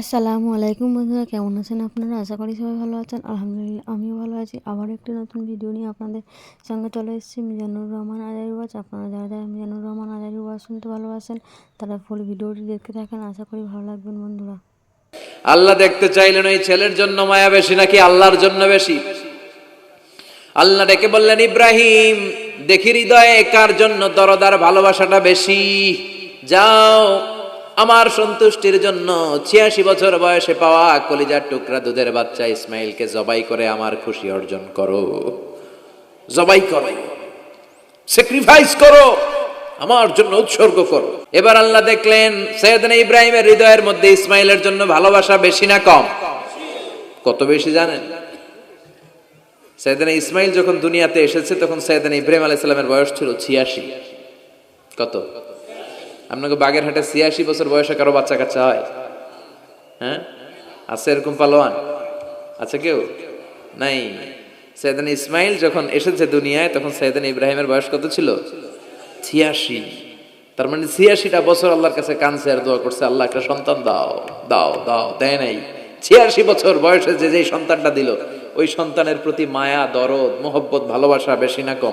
আসসালামু আলাইকুম বন্ধুরা, কেমন আছেন আপনারা? আশা করি সবাই ভালো আছেন। আলহামদুলিল্লাহ, আমিও ভালো আছি। আবার একটি নতুন ভিডিও নিয়ে আপনাদের সঙ্গে চলে এসেছি। মিজানুর রহমান আজারি ওয়াজ। আপনারা যারা যারা মিজানুর রহমান আজারি ওয়াজ শুনতে ভালোবাসেন, তারা ফুল ভিডিওটি দেখতে থাকেন। আশা করি ভালো লাগবেন বন্ধুরা। আল্লাহ দেখতে চাইলেন ওই ছেলের জন্য মায়া বেশি, নাকি আল্লাহর জন্য বেশি? আল্লাহ ডেকে বললেন, ইব্রাহিম, দেখি হৃদয়ে কার জন্য দরদার ভালোবাসাটা বেশি? যাও আমার সন্তুষ্টির জন্য ছিয়াশি বছর বয়সে পাওয়া কলিজার টুকরা দুধের বাচ্চা ইসমাইলকে জবাই করে আমার খুশি অর্জন করো। জবাই করো। স্যাক্রিফাইস করো। আমার জন্য উৎসর্গ করো। এবার আল্লাহ দেখলেন, সৈয়দনা ইব্রাহিমের হৃদয়ের মধ্যে ইসমাইলের জন্য ভালোবাসা বেশি না কম? কত বেশি জানেন? সৈয়দনা ইসমাইল যখন দুনিয়াতে এসেছে, তখন সৈয়দনা ইব্রাহিম আলাইহিস সালামের বয়স ছিল ছিয়াশি। কত? আপনাকে বাগের হাটে ছিয়াশি বছর বয়সে কারও বাচ্চা কাচ্চা হয়? হ্যাঁ? আছে এরকম পালোয়ান? আছে কেউ? নাই। সৈয়দান ইসমাইল যখন এসেছে দুনিয়ায়, তখন সৈয়দান ইব্রাহিমের বয়স কত ছিল? ছিয়াশি। তার মানে ছিয়াশিটা বছর আল্লাহর কাছে কানছে আর দোয়া করছে, আল্লাহ একটা সন্তান দাও দাও দাও, দেয় নাই। ছিয়াশি বছর বয়সে যে যেই সন্তানটা দিল, ওই সন্তানের প্রতি মায়া, দরদ, মোহব্বত, ভালোবাসা বেশি না কম।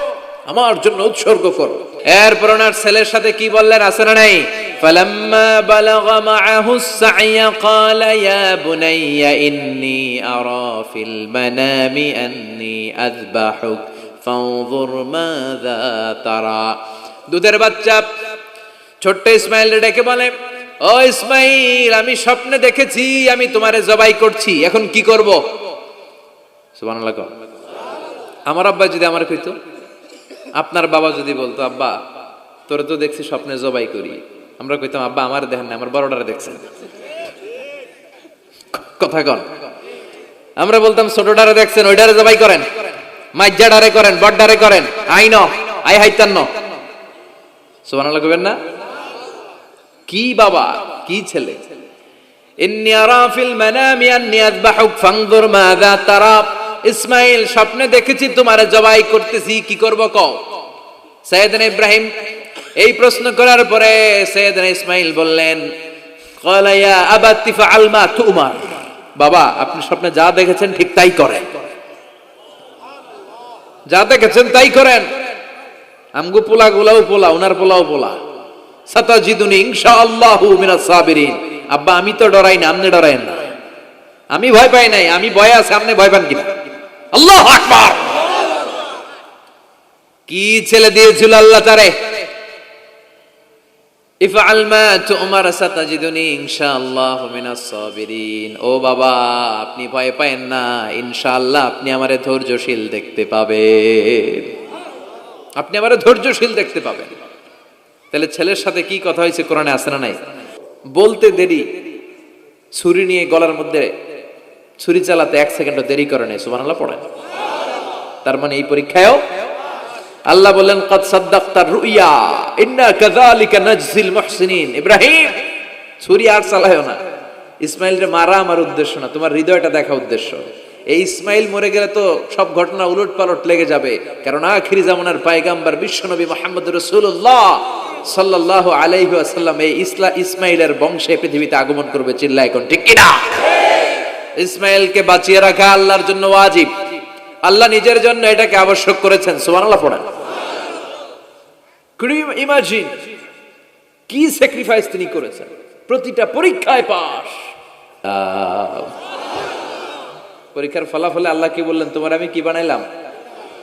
আমার জন্য উৎসর্গ করো এরপর ওনার ছেলের সাথে কি বললেন আছে না নাই فلما بلغ معه السعي قال يا بني إني أرى في المنام أني أذبحك فانظر ماذا ترى দুধের বাচ্চা ছোট্ট ইসমাইল ডেকে বলে ও ইসমাইল আমি স্বপ্নে দেখেছি আমি তোমারে জবাই করছি এখন কি করব সুবহানাল্লাহ কও। আমার আব্বা যদি আমার কইতো আপনার বাবা যদি বলতো, আব্বা, তোরে তো দেখছি স্বপ্নে জবাই করি। আমরা কইতাম, আব্বা, আমার দেখেন না আমার বড়টারে দেখছেন। কথা কন। আমরা বলতাম ছোটটারে দেখছেন ওইটারে জবাই করেন। মাইজাডারে করেন, বড়ডারে করেন। আই ন, আই হাইতান্ন। সুবহানাল্লাহ কইবেন না? কি বাবা, কি ছেলে। ইন্নী আরা ফিল মানামি আন্নী আযবাহুক ফানজুর মাযা তারা। ইসমাইল, স্বপ্নে দেখেছি তোমারে জবাই করতেছি, কি করব কও? সৈয়দনা ইব্রাহিম এই প্রশ্ন করার পরে সৈয়দনা ইসমাইল বললেন ক্বালা ইয়া আবাতি ফাআল মা তুমার। বাবা, আপনি স্বপ্নে যা দেখেছেন ঠিক তাই করেন। যা দেখেছেন তাই করেন। আমগো পোলা গুলাও পোলা ওনার পোলাও পোলা। সাতা সাতাজিদুনি ইনশাআল্লাহু মিনাস সাবিরিন। আব্বা, আমি তো ডরাই না, আপনি ডরাইন না। আমি ভয় পাই নাই, আমি ভয় আছে, আপনি ভয় পান কিনা? আপনি ভয় পায়েন না, ইনশাআল্লাহ আপনি আমারে ধৈর্যশীল দেখতে পাবেন। আপনি আমারে ধৈর্যশীল দেখতে পাবেন। তাহলে ছেলের সাথে কি কথা হয়েছে কোরআনে আসে না নাই? বলতে দেরি। ছুরি নিয়ে গলার মধ্যে ছুরি চালাতে এক সেকেন্ডও দেরি করে নেই, সুবহানাল্লাহ, পড়েন। তার মানে এই পরীক্ষায়ও আল্লাহ বললেন, কদ সাদ্দাক্তার রুইয়া, ইন্না ইব্রাহিম, ছুরি আর না। মারা আমার উদ্দেশ্য না, তোমার হৃদয়টা দেখা উদ্দেশ্য। এই ইসমাইল মরে গেলে তো সব ঘটনা উলট পালট লেগে যাবে। কারণ আখিরি জামানার পায়গাম্বার বিশ্বনবী মোহাম্মদ রসুল্লাহ সাল্লাল্লাহু আলাইহি ওয়াসাল্লাম এই ইসলা, ইসমাইলের বংশে পৃথিবীতে আগমন করবে চিল্লা এখন ঠিক কিনা? ইসমাইলকে বাঁচিয়ে রাখা আল্লাহর জন্য ওয়াজিব। আল্লাহ নিজের জন্য এটাকে আবশ্যক করেছেন। সুবহানাল্লাহ পড়েন। ইমাজিন কি স্যাক্রিফাইস তিনি করেছেন? প্রতিটা পরীক্ষায় পাস পরীক্ষার ফলাফলে আল্লাহ কি বললেন, তোমার আমি কি বানাইলাম?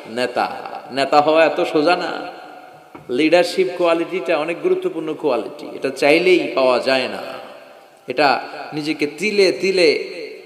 নেতা। নেতা হওয়া এত সোজা না। লিডারশিপ কোয়ালিটিটা অনেক গুরুত্বপূর্ণ কোয়ালিটি এটা চাইলেই পাওয়া যায় না। এটা নিজেকে তিলে তিলে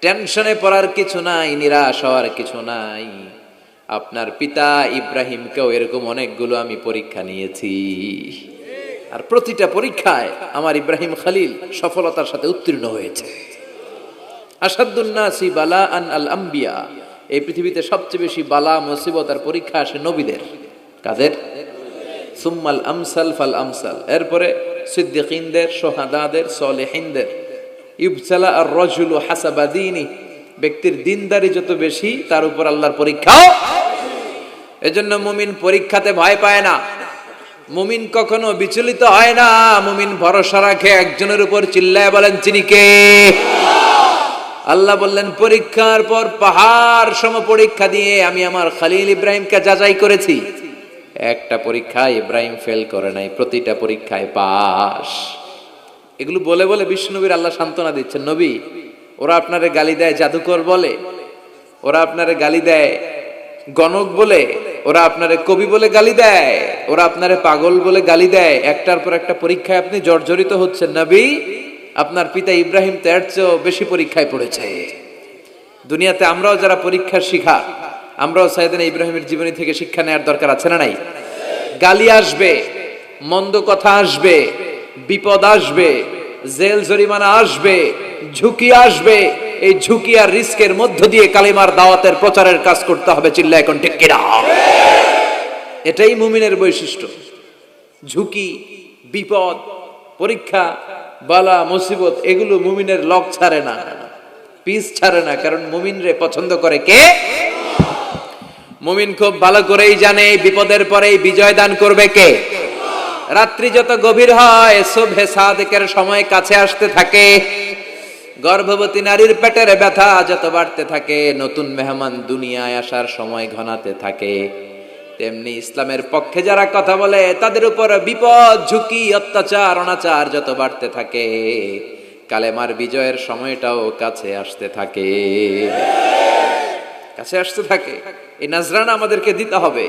টেনশনে পড়ার কিছু নাই, নিরাশ হওয়ার কিছু নাই। আপনার পিতা ইব্রাহিমকেও এরকম অনেকগুলো আমি পরীক্ষা নিয়েছি। আর প্রতিটা পরীক্ষায় আমার ইব্রাহিম খালিল সফলতার সাথে উত্তীর্ণ হয়েছে। আসাদুন্নাসি বালা আন আল আম্বিয়া। এই পৃথিবীতে সবচেয়ে বেশি বালা, মুসিবত আর পরীক্ষা আসে নবীদের। কাদের? সুম্মাল আমসাল ফাল আমসাল। এরপরে সিদ্দিকিনদের, সোহাদাদের, সলেহিনদের। ইবসালা আর রজুল হাসাবাদিনী ব্যক্তির দিনদারি যত বেশি, তার উপর আল্লাহর পরীক্ষাও এজন্য মুমিন পরীক্ষাতে ভয় পায় না। মুমিন কখনো বিচলিত হয় না। মুমিন ভরসা রাখে, একজনের উপর চিল্লায় বলেন চিনি কে? আল্লাহ বললেন, পরীক্ষার পর পাহাড় সম পরীক্ষা দিয়ে আমি আমার খালিল ইব্রাহিমকে যাচাই করেছি। একটা পরীক্ষায় ইব্রাহিম ফেল করে নাই, প্রতিটা পরীক্ষায় পাস এগুলো বলে বলে বিষ্ণুনবীর আল্লাহ সান্ত্বনা দিচ্ছেন, নবী, ওরা আপনারে গালি দেয় জাদুকর বলে, ওরা আপনারে গালি দেয় গণক বলে, ওরা আপনারে কবি বলে গালি দেয়, ওরা আপনারে পাগল বলে গালি দেয়। একটার পর একটা পরীক্ষায় আপনি জর্জরিত হচ্ছেন, নবী, আপনার পিতা ইব্রাহিম তো চেয়েও বেশি পরীক্ষায় পড়েছে। দুনিয়াতে আমরাও যারা পরীক্ষার শিখা, আমরাও সাইদিন ইব্রাহিমের জীবনী থেকে শিক্ষা নেওয়ার দরকার আছে না নাই? গালি আসবে, মন্দ কথা আসবে বিপদ আসবে, জেল জরিমানা আসবে, ঝুঁকি আসবে। এই ঝুঁকি আর রিস্কের মধ্য দিয়ে কালিমার দাওয়াতের প্রচারের কাজ করতে হবে চিল্লা এখন, ঠিক এটাই মুমিনের বৈশিষ্ট্য। ঝুঁকি, বিপদ, পরীক্ষা, বালা, মুসিবত, এগুলো মুমিনের লক ছাড়ে না, পিস ছাড়ে না, কারণ মুমিনরে পছন্দ করে কে? মুমিন খুব ভালো করেই জানে, বিপদের পরেই বিজয় দান করবে কে? রাত্রি যত গভীর হয়, শোভে সাদেকের সময় কাছে আসতে থাকে। গর্ভবতী নারীর পেটের ব্যথা যত বাড়তে থাকে, নতুন মেহমান দুনিয়ায় আসার সময় ঘনাতে থাকে। তেমনি ইসলামের পক্ষে যারা কথা বলে, তাদের উপর বিপদ, ঝুঁকি, অত্যাচার, অনাচার যত বাড়তে থাকে। কালেমার বিজয়ের সময়টাও কাছে আসতে থাকে। কাছে আসতে থাকে। এই নাজরানা আমাদেরকে দিতে হবে।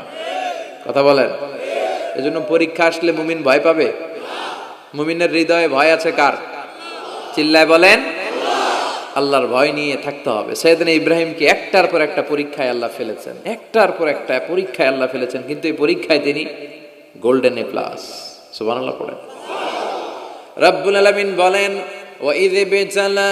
কথা বলেন। এজন্য পরীক্ষা আসলে মুমিন ভয় পাবে। মুমিনের হৃদয়ে ভয় আছে কার? চিল্লায় বলেন, আল্লাহর ভয় নিয়ে থাকতে হবে। সৈয়দিন ইব্রাহিমকে একটার পর একটা পরীক্ষায় আল্লাহ ফেলেছেন। একটার পর একটা পরীক্ষায় আল্লাহ ফেলেছেন, কিন্তু এই পরীক্ষায় তিনি গোল্ডেন এ প্লাস। সুবহানাল্লাহ পড়েন। রব্বুল আলামিন বলেন ওয়াইদ বিতালা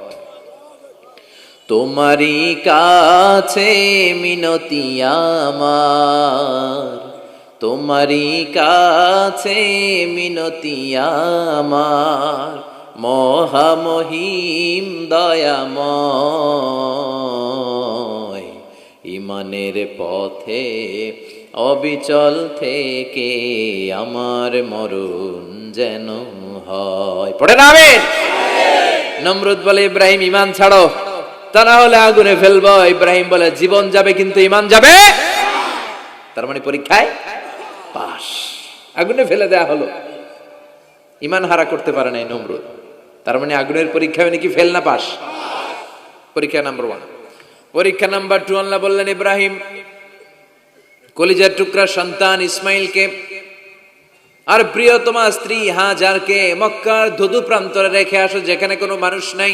তোমারই কাছে মিনতি আমার। তোমারই কাছে মিনতি আমার। মহামহিম দয়াময়। ইমানের পথে অবিচল থেকে আমার মরণ যেন হয়। পড়ে না আমিন? নমরুদ বলে, ইব্রাহিম ইমান ছাড়ো। তা না হলে আগুনে ফেলব। ইব্রাহিম বলে, জীবন যাবে, কিন্তু ইমান যাবে? তার মানে পরীক্ষায় পাস আগুনে ফেলে দেয়া হলো। ইমান হারা করতে পারে নাই নমরুদ। তার মানে আগুনের পরীক্ষা নাকি ফেল না পাস পরীক্ষা নাম্বার ওয়ান পরীক্ষা নাম্বার টু আল্লাহ বললেন, ইব্রাহিম, কলিজার টুকরা সন্তান ইসমাইলকে আর প্রিয়তমা স্ত্রী হাজারকে মক্কার ধুধু প্রান্তরে রেখে আসো, যেখানে কোনো মানুষ নাই।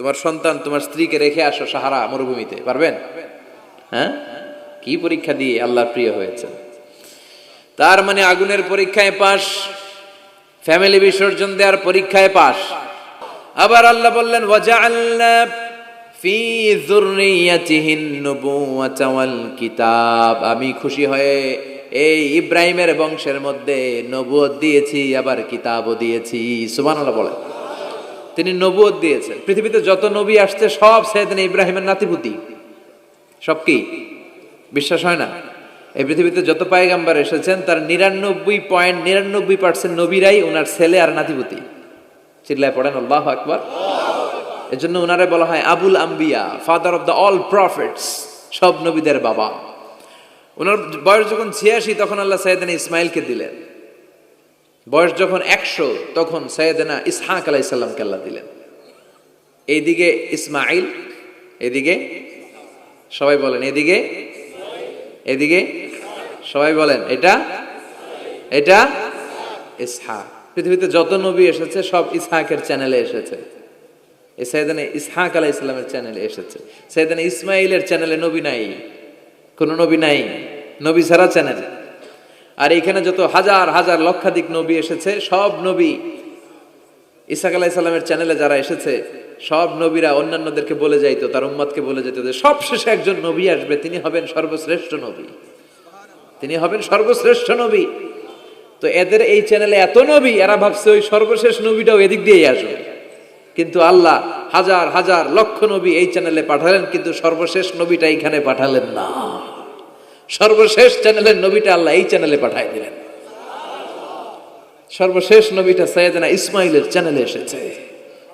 তোমার সন্তান তোমার স্ত্রীকে রেখে আসো সাহারা মরুভূমিতে, পারবেন? হ্যাঁ? কি পরীক্ষা দিয়ে আল্লাহ প্রিয় হয়েছে তার মানে আগুনের পরীক্ষায় পাস ফ্যামিলি বিসর্জন দেওয়ার পরীক্ষায় পাস আবার আল্লাহ বললেন কিতাব। আমি খুশি হয়ে এই ইব্রাহিমের বংশের মধ্যে নবুয়ত দিয়েছি, আবার কিতাবও দিয়েছি। সুবহানাল্লাহ বলেন। তিনি নবুয়ত দিয়েছেন। পৃথিবীতে যত নবী আসছে, সব সেদিন ইব্রাহিমের নাতিপুতি। সব কি? বিশ্বাস হয় না? এই পৃথিবীতে যত পায়গাম্বার এসেছেন, তার নিরানব্বই পয়েন্ট নিরানব্বই পার্সেন্ট নবীরাই ওনার ছেলে আর নাতিপুতি। চিল্লায় পড়েন, আল্লাহ আকবার। এজন্য ওনারে বলা হয় আবুল আম্বিয়া, father of the all prophets, সব নবীদের বাবা। ওনার বয়স যখন ছিয়াশি, তখন আল্লাহ সৈয়দানা ইসমাইলকে দিলেন। বয়স যখন একশো, তখন সৈয়দানা ইসহাক আলাইসাল্লামকে আল্লাহ দিলেন। এইদিকে ইসমাইল এদিকে সবাই বলেন এদিকে এদিকে সবাই বলেন, এটা এটা ইসহাক। পৃথিবীতে যত নবী এসেছে, সব ইসহাকের চ্যানেলে এসেছে। সৈয়দানে ইসহাক আলাহ ইসলামের চ্যানেলে এসেছে। সৈয়দানে ইসমাইলের চ্যানেলে নবী নাই, কোনো নবী নাই, নবী ছাড়া চ্যানেল। আর এখানে যত হাজার হাজার লক্ষাধিক নবী এসেছে, সব নবী ইসাক আলাহ ইসলামের চ্যানেলে যারা এসেছে, সব নবীরা অন্যান্যদেরকে বলে যাইতো, তার উম্মাদকে বলে যেত যে সব শেষে একজন নবী আসবে, তিনি হবেন সর্বশ্রেষ্ঠ নবী। তিনি হবেন সর্বশ্রেষ্ঠ নবী। তো এদের এই চ্যানেলে এত নবী, এরা ভাবছে ওই সর্বশেষ নবীটাও এদিক দিয়েই আসবে। কিন্তু আল্লাহ হাজার হাজার লক্ষ নবী এই চ্যানেলে পাঠালেন, কিন্তু সর্বশেষ নবীটা এইখানে পাঠালেন না। সর্বশেষ চ্যানেলের নবীটা আল্লাহ এই চ্যানেলে পাঠাই দিলেন। সর্বশেষ নবীটা সৈয়দনা ইসমাইলের চ্যানেলে এসেছে।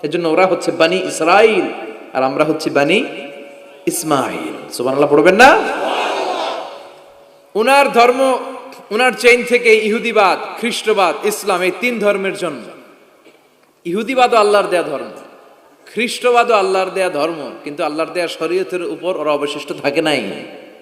এজন্য ওরা হচ্ছে বানি ইসরাইল, আর আমরা হচ্ছি বানি ইসমাইল। সুবহানাল্লাহ, পড়বেন না? উনার ধর্ম, উনার চেইন থেকে ইহুদিবাদ, খ্রিস্টবাদ, ইসলাম, এই তিন ধর্মের জন্য ইহুদিবাদও আল্লাহর দেয়া ধর্ম, খ্রিস্টবাদও আল্লাহর দেয়া ধর্ম, কিন্তু আল্লাহর দেয়া শরীয়তের উপর ওরা অবশিষ্ট থাকে নাই।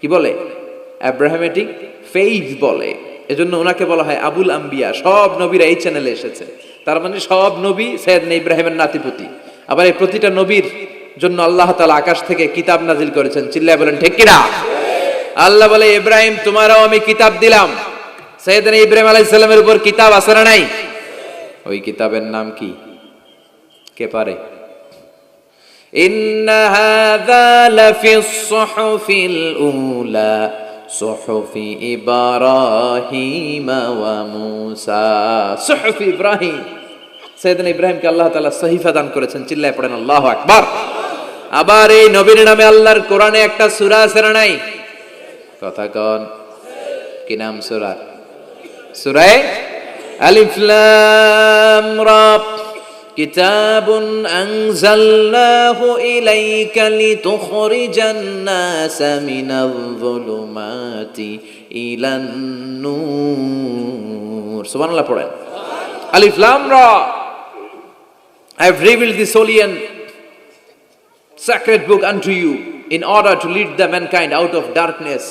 কি বলে? অ্যাব্রাহামেটিক ফেইথ বলে। এজন্য ওনাকে বলা হয় আবুল আম্বিয়া। সব নবীরা এই চ্যানেলে এসেছে। তার মানে সব নবী সৈয়দনা ইব্রাহিমের নাতিপুতি। আবার এই প্রতিটা নবীর জন্য আল্লাহ তাআলা আকাশ থেকে কিতাব নাজিল করেছেন। চিল্লায় বলেন, ঠিক কিনা? আল্লাহ বলে, ইব্রাহিম, তোমারও আমি কিতাব দিলাম। সৈয়দনা ইব্রাহিম আলাইহিস সালামের উপর কিতাব আছে না নাই? ওই কিতাবের নাম কি? কে পারে? إن هذا لفي الصحف الأولى صحف إبراهيم وموسى صحف إبراهيم সৈয়দিন ইব্রাহিমকে আল্লাহ তাআলা সহিফা দান করেছেন চিল্লায় পড়েন আল্লাহু আকবার আবার এই নবীর নামে আল্লাহর কোরআনে একটা সূরা আছে না নাই কথা কন কি নাম সূরা সূরায়ে আলিফ লাম রা كتاب أنزلناه إليك لتخرج الناس من الظلمات إلى النور سبحان الله পড়েন আলিফ লাম রা I have revealed this holy and sacred book unto you in order to lead the mankind out of darkness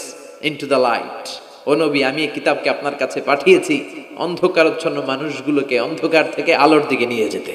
into the light. ও নবী আমি এই কিতাবকে আপনার কাছে পাঠিয়েছি অন্ধকারচ্ছন্ন মানুষগুলোকে অন্ধকার থেকে আলোর দিকে নিয়ে যেতে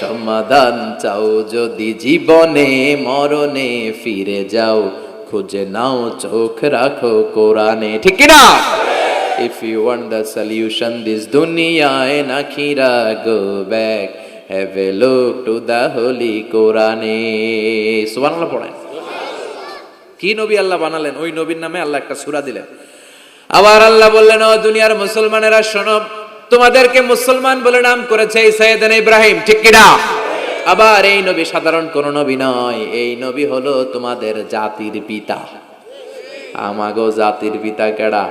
সমাধান চাও। যদি জীবনে মরণে ফিরে যাও, খুঁজে নাও, চোখ রাখো কোরআনে। ঠিক না If you want the solution, this dunya and akhira go back have a look to the holy Quran সুবহানাল্লাহ পড়েন। কি নবী আল্লাহ বানালেন? ওই নবীর নামে আল্লাহ একটা সূরা দিলেন। আবার আল্লাহ বললেন, ও দুনিয়ার মুসলমানেরা, শোনো তোমাদেরকে মুসলমান বলে নাম করেছে এই সৈয়দান ইব্রাহিম, ঠিক কিনা? আবার এই নবী সাধারণ কোন নবী নয়, এই নবী হলো তোমাদের জাতির পিতা। আমাগো জাতির পিতা কেডা?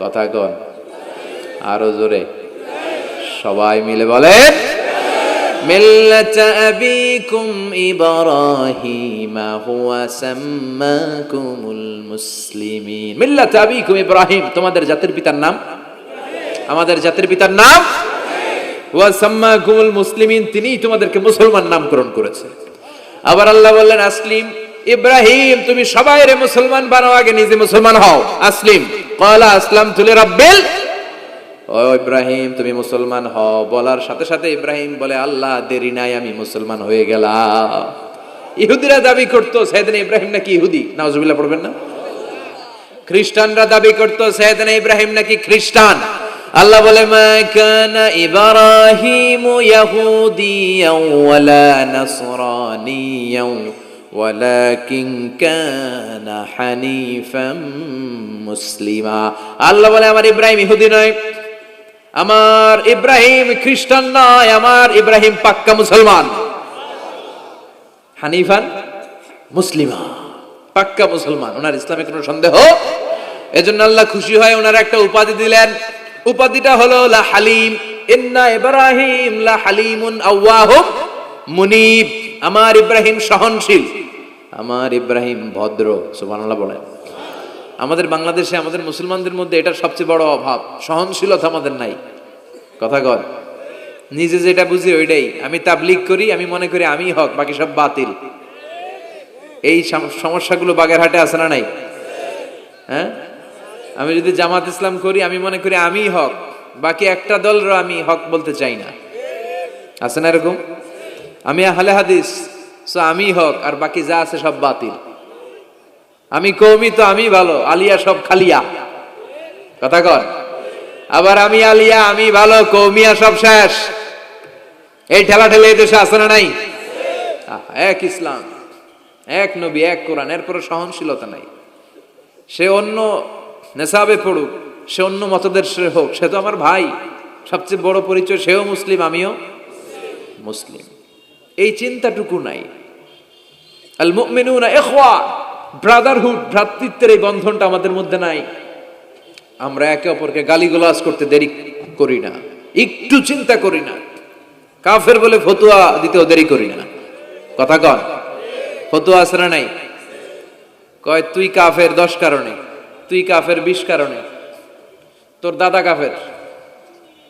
কথা কন। আরও জোরে। সবাই মিলে বলে মিল্লাত আবিকুম ইব্রাহিম, হুয়া সাম্মাকুমুল মুসলিমিন। মিল্লাত আবিকুম ইব্রাহিম, তোমাদের জাতির পিতার নাম আমাদের জাতির পিতার নাম? ওয়া সাম্মাকুমুল মুসলিমিন তোমাদেরকে মুসলমান নামকরণ করেছে। আবার আল্লাহ বললেন, আসলিম, ইব্রাহিম, তুমি সবাই রে মুসলমান, বানাও আগে নিজে মুসলমান হও। আসলিম কলা আসলাম তুলে ও ইব্রাহিম, তুমি মুসলমান হও। বলার সাথে সাথে ইব্রাহিম বলে, আল্লাহ, দেরি নাই, আমি মুসলমান হয়ে গেলাম। ইহুদিরা দাবি করতো সেদিন ইব্রাহিম নাকি ইহুদি? নাউজুবিল্লাহ, পড়বেন না? খ্রিস্টানরা দাবি করতো সাইদিন ইব্রাহিম নাকি খ্রিস্টান? আল্লাহ বলে মুসলিমা। আল্লাহ বলে, আমার ইব্রাহিম ইহুদি নয়, আমার ইব্রাহিম খ্রিস্টান নয়, আমার ইব্রাহিম পাক্কা মুসলমান। হানিফান মুসলিমা, পাক্কা মুসলমান, ওনার ইসলামে কোনো সন্দেহ? এজন্য আল্লাহ খুশি হয় ওনার একটা উপাধি দিলেন। উপাধিটা হলো লা হালিম। ইন্না ইব্রাহিম লা হালিমুন আওয়াহুম মুনিব। আমার ইব্রাহিম সহনশীল। আমার ইব্রাহিম ভদ্র, সুবহানাল্লাহ বলেন। আমাদের বাংলাদেশে, আমাদের মুসলমানদের মধ্যে এটার সবচেয়ে বড় অভাব। সহনশীলতা আমাদের নাই। কথা কর নিজে যেটা বুঝি ওইটাই। আমি তাবলিগ করি, আমি মনে করি আমি হক, বাকি সব বাতিল। এই সম- সমস্যাগুলো বাগেরহাটে আছে না নাই? হ্যাঁ? আমি যদি জামাত ইসলাম করি, আমি মনে করি আমি হক। বাকি একটা দলর আমি হক বলতে চাই না। আছে না এরকম? আমি আহলে হাদিস সো আমি হক, আর বাকি যা আছে সব বাতিল। আমি কৌমি তো আমি ভালো, আলিয়া সব খালিয়া। কথা কর আবার আমি আলিয়া, আমি ভালো কৌমিয়া সব শেষ। এই ঠেলা ঠেলে এই দেশে আছে না নাই? এক ইসলাম, এক নবী, এক কোরআন এরপরে সহনশীলতা নাই। সে অন্য নেশাবে পড়ুক, সে অন্য মতদের সে হোক। সে তো আমার ভাই। সবচেয়ে বড় পরিচয় সেও মুসলিম, আমিও মুসলিম। এই চিন্তাটুকু নাই। আল ব্রাদারহুড, ভ্রাতৃত্বের এই বন্ধনটা আমাদের মধ্যে নাই। আমরা একে অপরকে গালিগালাজ করতে দেরি করি না, একটু চিন্তা করি না। কাফের বলে ফতুয়া দিতেও দেরি করি না। কথা কন, ফতুয়া না নাই? কয়, তুই কাফের, দশ কারণে। তুই কাফের বিষ কারণে। তোর দাদা কাফের,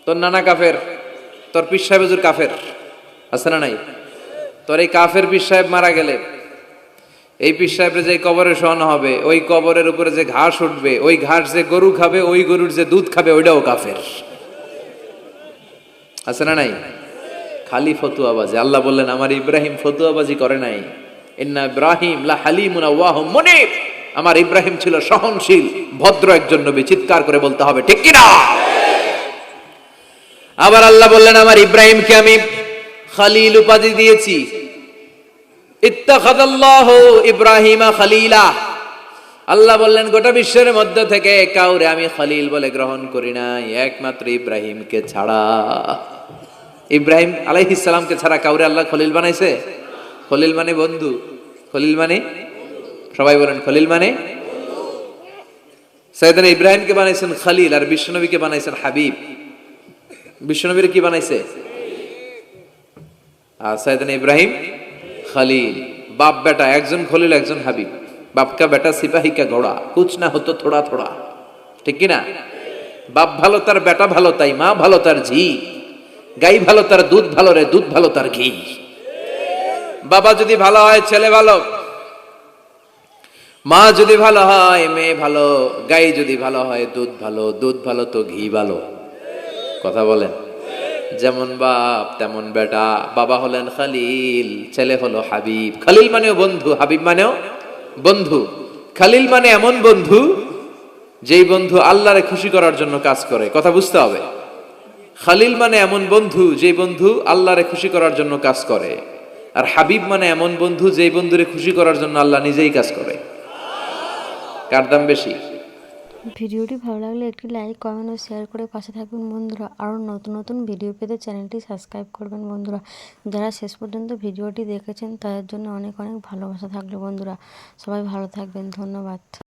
তোর নানা কাফের, তোর পিস সাহেব হুজুর কাফের, আছে না নাই? তোর এই কাফের পীর সাহেব মারা গেলে, এই পীর সাহেবের যে কবরে শোয়ানো হবে, ওই কবরের উপরে যে ঘাস উঠবে, ওই ঘাস যে গরু খাবে, ওই গরুর যে দুধ খাবে, ওইটাও কাফের। আছে না নাই? খালি ফতুয়াবাজি আল্লাহ বললেন, আমার ইব্রাহিম ফতুয়াবাজি করে নাই। ইন্না ইব্রাহিম লা হালিমুন আওয়াহ মুনিব। আমার ইব্রাহিম ছিল সহনশীল, ভদ্র একজন নবী, চিৎকার করে বলতে হবে, ঠিক কি না আবার আল্লাহ বললেন, আমার ইব্রাহিমকে আমি খালিল উপাধি দিয়েছি। ইত্তাখাদাল্লাহু ইব্রাহিমা খালিলা। আল্লাহ বললেন, গোটা বিশ্বের মধ্য থেকে কাউরে আমি খলিল বলে গ্রহণ করি নাই, একমাত্র ইব্রাহিমকে ছাড়া। ইব্রাহিম আলাইহিস সালামকে ছাড়া কাউরে আল্লাহ খলিল বানাইছে? খলিল মানে বন্ধু, খলিল মানে সবাই বলেন খলিল মানে? সৈয়দান ইব্রাহিমকে বানাইছেন খালিল আর বিশ্বনবীকে বানাইছেন হাবিব। বিশ্বনবীর কি বানাইছে? আর সৈয়দান ইব্রাহিম খলিল। বাপ বেটা, একজন খলিল, একজন হাবিব। বাপ কা বেটা সিপাহী কা ঘোড়া। কুছ না হতো থোড়া থোড়া। ঠিক কি না বাপ ভালো তার, বেটা ভালো তাই, মা ভালো তার ঝি। গাই ভালো তার দুধ ভালো রে, দুধ ভালো তার ঘি। বাবা যদি ভালো হয়, ছেলে ভালো। মা যদি ভালো হয়, মেয়ে ভালো, গাই যদি ভালো হয়, দুধ ভালো দুধ ভালো তো ঘি ভালো। কথা বলেন। যেমন বাপ, তেমন বেটা। বাবা হলেন খালিল, ছেলে হলো হাবিব। খালিল মানেও বন্ধু, হাবিব মানেও বন্ধু। খালিল মানে এমন বন্ধু, যেই বন্ধু আল্লাহরে খুশি করার জন্য কাজ করে। কথা বুঝতে হবে। খালিল মানে এমন বন্ধু, যেই বন্ধু আল্লাহরে খুশি করার জন্য কাজ করে। আর হাবিব মানে এমন বন্ধু, যেই বন্ধুরে খুশি করার জন্য আল্লাহ নিজেই কাজ করে। কার দাম বেশি? ভিডিওটি ভালো লাগলে একটি লাইক, কমেন্ট ও শেয়ার করে পাশে থাকবেন বন্ধুরা। আরও নতুন নতুন ভিডিও পেতে চ্যানেলটি সাবস্ক্রাইব করবেন বন্ধুরা। যারা শেষ পর্যন্ত ভিডিওটি দেখেছেন, তাদের জন্য অনেক অনেক ভালোবাসা থাকল বন্ধুরা। সবাই ভালো থাকবেন, ধন্যবাদ।